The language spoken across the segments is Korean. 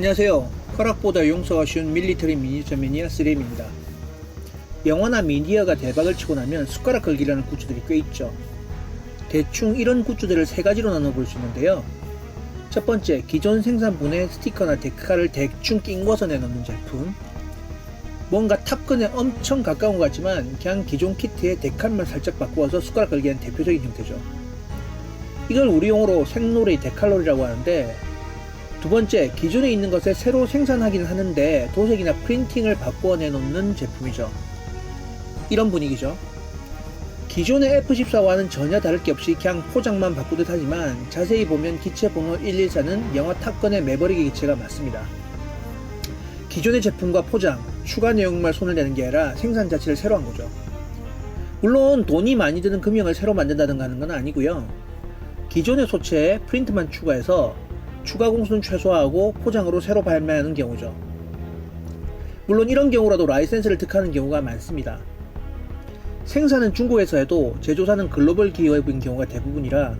안녕하세요. 허락보다 용서가 쉬운 밀리터리 미니어처 매니아 3M입니다. 영화나 미디어가 대박을 치고 나면 숟가락 걸기라는 굿즈들이 꽤 있죠. 대충 이런 굿즈들을 세 가지로 나눠볼 수 있는데요. 첫 번째, 기존 생산분의 스티커나 데카를 대충 낀거서 내놓는 제품. 뭔가 탑근에 엄청 가까운 것 같지만 그냥 기존 키트에 데칼만 살짝 바꾸어서 숟가락 걸기한 대표적인 형태죠. 이걸 우리 용어로 생놀이 데칼놀이라고 하는데 두 번째, 기존에 있는 것에 새로 생산하긴 하는데 도색이나 프린팅을 바꾸어 내놓는 제품이죠. 이런 분위기죠. 기존의 F14와는 전혀 다를 게 없이 그냥 포장만 바꾸듯 하지만 자세히 보면 기체 번호 114는 영화 탑건의 매버릭의 기체가 맞습니다. 기존의 제품과 포장, 추가 내용만 손을 내는 게 아니라 생산 자체를 새로 한 거죠. 물론 돈이 많이 드는 금형을 새로 만든다든가 하는 건 아니고요. 기존의 소체에 프린트만 추가해서 추가 공수는 최소화하고 포장으로 새로 발매하는 경우죠. 물론 이런 경우라도 라이센스를 득하는 경우가 많습니다. 생산은 중국에서 해도 제조사는 글로벌 기업인 경우가 대부분이라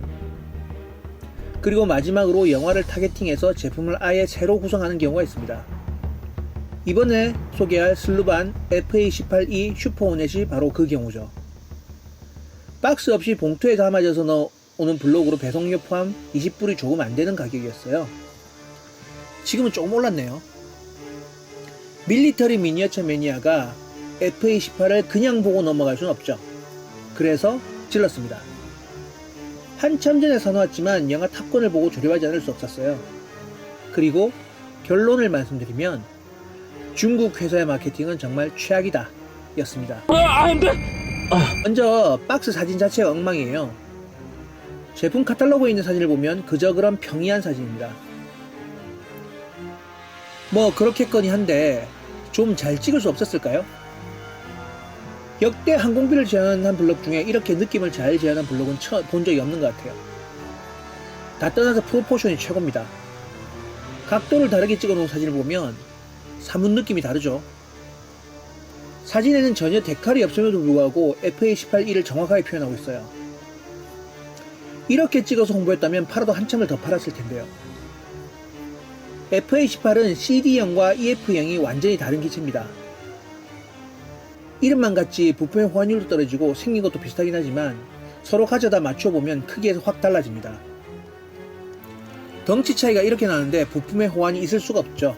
그리고 마지막으로 영화를 타겟팅해서 제품을 아예 새로 구성하는 경우가 있습니다. 이번에 소개할 슬루반 FA18E 슈퍼오넷이 바로 그 경우죠. 박스 없이 봉투에 담아져서 넣어 오는 블록으로 배송료 포함 20불이 조금 안 되는 가격이었어요. 지금은 조금 올랐네요. 밀리터리 미니어처 매니아가 FA18을 그냥 보고 넘어갈 순 없죠. 그래서 질렀습니다. 한참 전에 사놓았지만 영화 탑건을 보고 조립하지 않을 수 없었어요. 그리고 결론을 말씀드리면 중국 회사의 마케팅은 정말 최악이다 였습니다. 먼저 박스 사진 자체가 엉망이에요. 제품 카탈로그에 있는 사진을 보면 그저 그런 평이한 사진입니다. 뭐 그렇겠거니 한데 좀 잘 찍을 수 없었을까요? 역대 항공비를 제안한 블록 중에 이렇게 느낌을 잘 제안한 블록은 처, 본 적이 없는 것 같아요. 다 떠나서 프로포션이 최고입니다. 각도를 다르게 찍어놓은 사진을 보면 사뭇 느낌이 다르죠. 사진에는 전혀 데칼이 없음에도 불구하고 FA18E를 정확하게 표현하고 있어요. 이렇게 찍어서 홍보했다면 팔아도 한참을 더 팔았을 텐데요. FA18은 CD형과 EF형이 완전히 다른 기체입니다. 이름만 같이 부품의 호환율도 떨어지고 생긴 것도 비슷하긴 하지만 서로 가져다 맞춰보면 크기에서 확 달라집니다. 덩치 차이가 이렇게 나는데 부품의 호환이 있을 수가 없죠.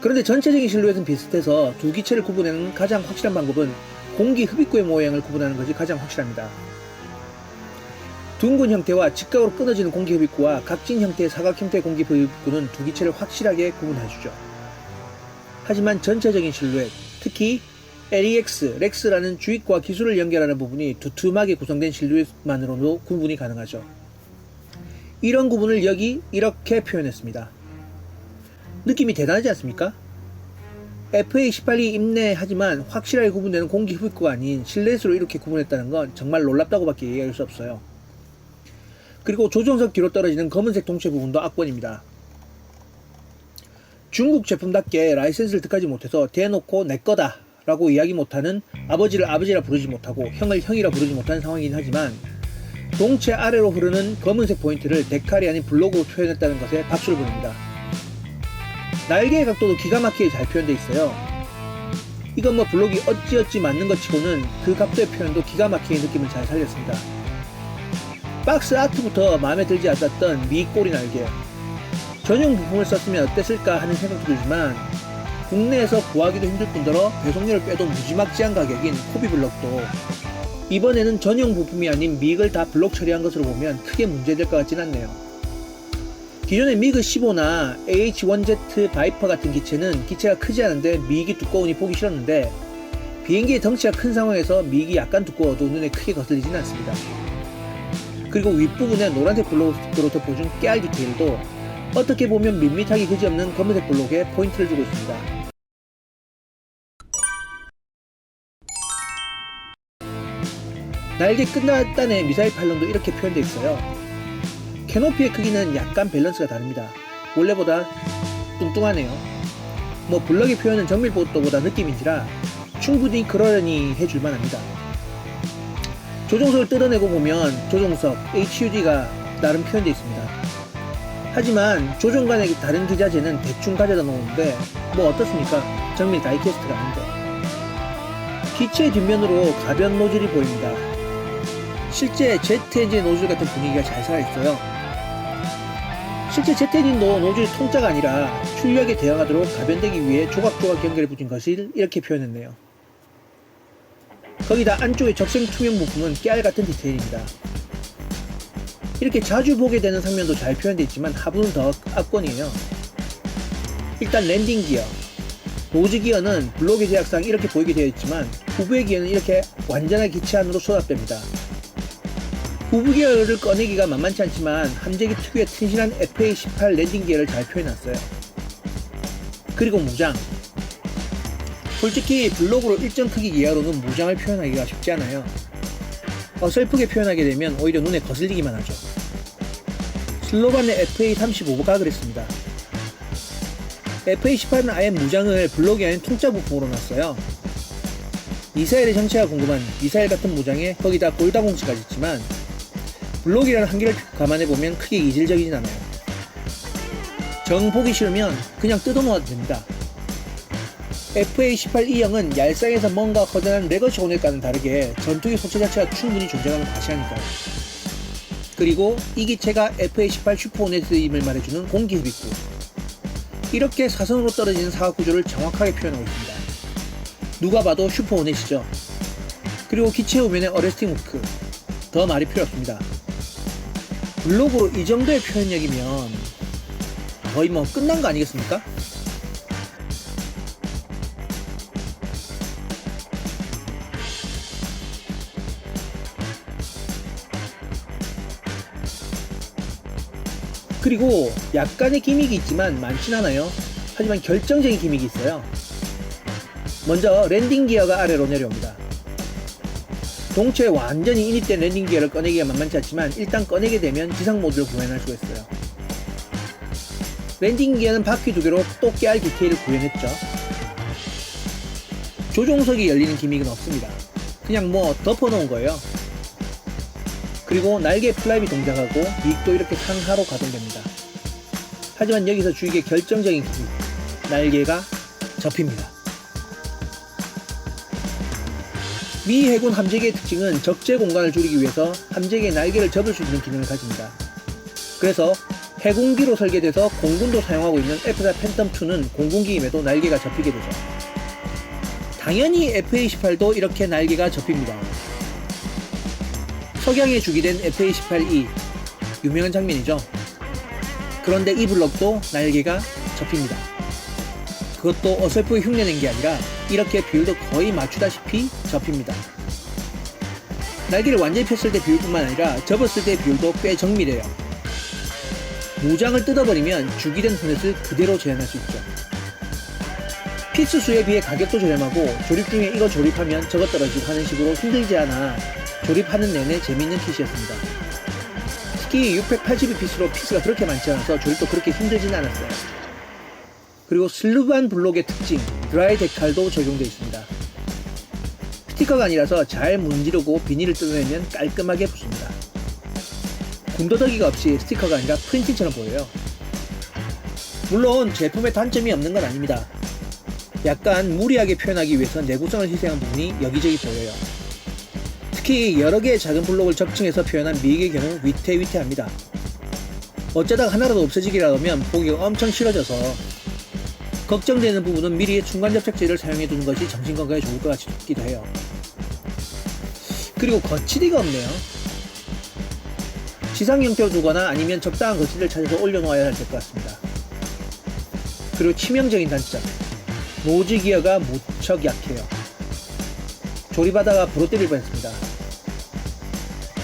그런데 전체적인 실루엣은 비슷해서 두 기체를 구분하는 가장 확실한 방법은 공기 흡입구의 모양을 구분하는 것이 가장 확실합니다. 둥근 형태와 직각으로 끊어지는 공기 흡입구와 각진 형태의 사각 형태의 공기 흡입구는 두 기체를 확실하게 구분해주죠. 하지만 전체적인 실루엣, 특히 LEX, 렉스라는 주익과 기술을 연결하는 부분이 두툼하게 구성된 실루엣만으로도 구분이 가능하죠. 이런 구분을 여기 이렇게 표현했습니다. 느낌이 대단하지 않습니까? FA18이 임내하지만 확실하게 구분되는 공기 흡입구가 아닌 실내수로 이렇게 구분했다는 건 정말 놀랍다고밖에 얘기할 수 없어요. 그리고 조종석 뒤로 떨어지는 검은색 동체 부분도 악권입니다. 중국 제품답게 라이센스를 득하지 못해서 대놓고 내 거다 라고 이야기 못하는 아버지를 아버지라 부르지 못하고 형을 형이라 부르지 못하는 상황이긴 하지만 동체 아래로 흐르는 검은색 포인트를 데칼이 아닌 블록으로 표현했다는 것에 박수를 보냅니다. 날개의 각도도 기가 막히게 잘 표현되어 있어요. 이건 뭐 블록이 어찌어찌 맞는 것 치고는 그 각도의 표현도 기가 막히게 느낌을 잘 살렸습니다. 박스 아트부터 마음에 들지 않았던 미 꼬리 날개. 전용 부품을 썼으면 어땠을까 하는 생각도 들지만 국내에서 구하기도 힘들 뿐더러 배송료를 빼도 무지막지한 가격인 코비 블록도 이번에는 전용 부품이 아닌 미익을 다 블록 처리한 것으로 보면 크게 문제될 것 같진 않네요. 기존의 미그 15나 AH-1Z 바이퍼 같은 기체는 기체가 크지 않은데 미익이 두꺼우니 보기 싫었는데 비행기의 덩치가 큰 상황에서 미익이 약간 두꺼워도 눈에 크게 거슬리진 않습니다. 그리고 윗부분에 노란색 블록으로 덮어준 깨알 디테일도 어떻게 보면 밋밋하기 그지없는 검은색 블록에 포인트를 주고 있습니다. 날개 끝났단의 미사일 팔론도 이렇게 표현되어 있어요. 캐노피의 크기는 약간 밸런스가 다릅니다. 원래보다 뚱뚱하네요. 뭐 블럭의 표현은 정밀보도보다 느낌인지라 충분히 그러려니 해줄만 합니다. 조종석을 뜯어내고 보면 조종석 HUD가 나름 표현되어 있습니다. 하지만 조종 간의 다른 기자재는 대충 가져다 놓는데 뭐 어떻습니까? 정밀 다이캐스트가 아닌데. 기체 뒷면으로 가변 노즐이 보입니다. 실제 제트 엔진 노즐 같은 분위기가 잘 살아있어요. 실제 제트 엔진도 노즐 통짜가 아니라 출력에 대응하도록 가변되기 위해 조각조각 연결해 붙인 것을 이렇게 표현했네요. 거기다 안쪽에 적생 투명 부품은 깨알 같은 디테일입니다. 이렇게 자주 보게 되는 상면도 잘 표현되어 있지만 하부는 더 압권이에요. 일단 랜딩 기어. 노즈 기어는 블록의 제약상 이렇게 보이게 되어 있지만 후부의 기어는 이렇게 완전한 기체 안으로 수납됩니다. 후부 기어를 꺼내기가 만만치 않지만 함재기 특유의 튼실한 FA18 랜딩 기어를 잘 표현했어요. 그리고 무장. 솔직히 블록으로 일정 크기 이하로는 무장을 표현하기가 쉽지 않아요. 어설프게 표현하게 되면 오히려 눈에 거슬리기만 하죠. 슬로반의 FA35가 그랬습니다. FA18은 아예 무장을 블록이 아닌 통짜 부품으로 놨어요. 미사일의 정체가 궁금한 미사일 같은 무장에 거기다 골다공치까지 있지만 블록이라는 한계를 감안해보면 크게 이질적이진 않아요. 정 보기 싫으면 그냥 뜯어놓아도 됩니다. FA18E형은 얄쌍해서 뭔가 허전한 레거시 오늘과는 다르게 전투기 소체 자체가 충분히 존재감을 과시하니까요. 그리고 이 기체가 FA18 슈퍼호넷임을 말해주는 공기 흡입구. 이렇게 사선으로 떨어지는 사각 구조를 정확하게 표현하고 있습니다. 누가 봐도 슈퍼호넷이죠. 그리고 기체 후면의 어레스팅 후크. 더 말이 필요 없습니다. 블록으로 이 정도의 표현력이면 거의 뭐 끝난 거 아니겠습니까? 그리고 약간의 기믹이 있지만 많진 않아요. 하지만 결정적인 기믹이 있어요. 먼저 랜딩 기어가 아래로 내려옵니다. 동체에 완전히 인입된 랜딩 기어를 꺼내기가 만만치 않지만 일단 꺼내게 되면 지상 모드를 구현할 수가 있어요. 랜딩 기어는 바퀴 두 개로 또 깨알 디테일을 구현했죠. 조종석이 열리는 기믹은 없습니다. 그냥 뭐 덮어놓은 거예요. 그리고 날개 플라이비 동작하고 미익도 이렇게 상하로 가동됩니다. 하지만 여기서 주익의 결정적인 기믹, 날개가 접힙니다. 미 해군 함재기의 특징은 적재 공간을 줄이기 위해서 함재기의 날개를 접을 수 있는 기능을 가집니다. 그래서 해군기로 설계돼서 공군도 사용하고 있는 F4 팬텀2는 공군기임에도 날개가 접히게 되죠. 당연히 FA-18도 이렇게 날개가 접힙니다. 석양에 주기된 FA-18E 유명한 장면이죠. 그런데 이 블럭도 날개가 접힙니다. 그것도 어설프게 흉내낸 게 아니라 이렇게 비율도 거의 맞추다시피 접힙니다. 날개를 완전히 폈을 때 비율뿐만 아니라 접었을 때 비율도 꽤 정밀해요. 무장을 뜯어버리면 주기된 후넷을 그대로 재현할 수 있죠. 피스 수에 비해 가격도 저렴하고 조립 중에 이거 조립하면 저거 떨어지고 하는 식으로 힘들지 않아 조립하는 내내 재미있는 핏이었습니다. 특히 680의 핏으로 피스가 그렇게 많지 않아서 조립도 그렇게 힘들진 않았어요. 그리고 슬루반 블록의 특징, 드라이 데칼도 적용되어 있습니다. 스티커가 아니라서 잘 문지르고 비닐을 뜯어내면 깔끔하게 붙습니다. 군더더기가 없이 스티커가 아니라 프린팅처럼 보여요. 물론 제품에 단점이 없는 건 아닙니다. 약간 무리하게 표현하기 위해서 내구성을 희생한 부분이 여기저기 보여요. 특히 여러 개의 작은 블록을 접층해서 표현한 미익의 경우 위태위태합니다. 어쩌다가 하나라도 없어지기라 하면 보기가 엄청 싫어져서 걱정되는 부분은 미리 중간 접착제를 사용해 두는 것이 정신건강에 좋을 것 같기도 해요. 그리고 거치대가 없네요. 지상 형태로 두거나 아니면 적당한 거치대를 찾아서 올려놓아야 할 것 같습니다. 그리고 치명적인 단점. 노즈 기어가 무척 약해요. 조립하다가 부러뜨릴 뻔했습니다.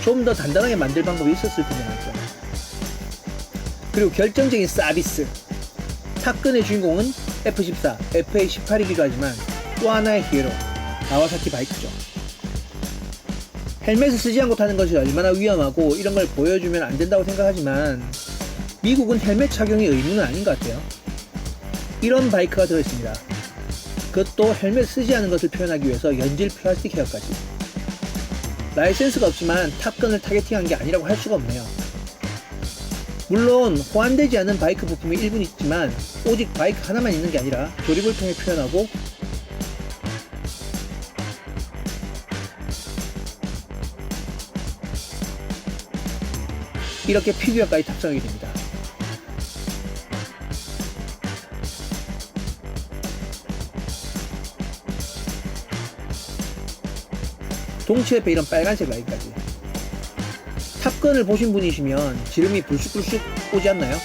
좀 더 단단하게 만들 방법이 있었을 텐데 말이죠. 그리고 결정적인 서비스. 탑근의 주인공은 F14, FA18이기도 하지만 또 하나의 히어로, 나와사키 바이크죠. 헬멧을 쓰지 않고 타는 것이 얼마나 위험하고 이런 걸 보여주면 안 된다고 생각하지만 미국은 헬멧 착용이 의무는 아닌 것 같아요. 이런 바이크가 들어있습니다. 그것도 헬멧 쓰지 않은 것을 표현하기 위해서 연질 플라스틱 헤어까지. 라이센스가 없지만 탑건을 타겟팅한 게 아니라고 할 수가 없네요. 물론 호환되지 않은 바이크 부품이 일부 있지만 오직 바이크 하나만 있는 게 아니라 조립을 통해 표현하고 이렇게 피규어까지 탑승하게 됩니다. 동체 옆에 이런 빨간색 라인까지 탑건을 보신 분이시면 지름이 불쑥불쑥 오지 않나요?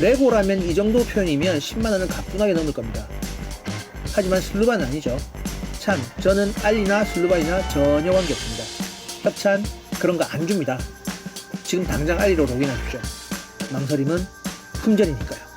레고라면 이 정도 표현이면 10만원은 가뿐하게 넘을 겁니다. 하지만 슬루바는 아니죠. 참, 저는 알리나 슬루바이나 전혀 관계없습니다. 협찬, 그런 거 안 줍니다. 지금 당장 알리로 로그인하십시오. 망설임은 품절이니까요.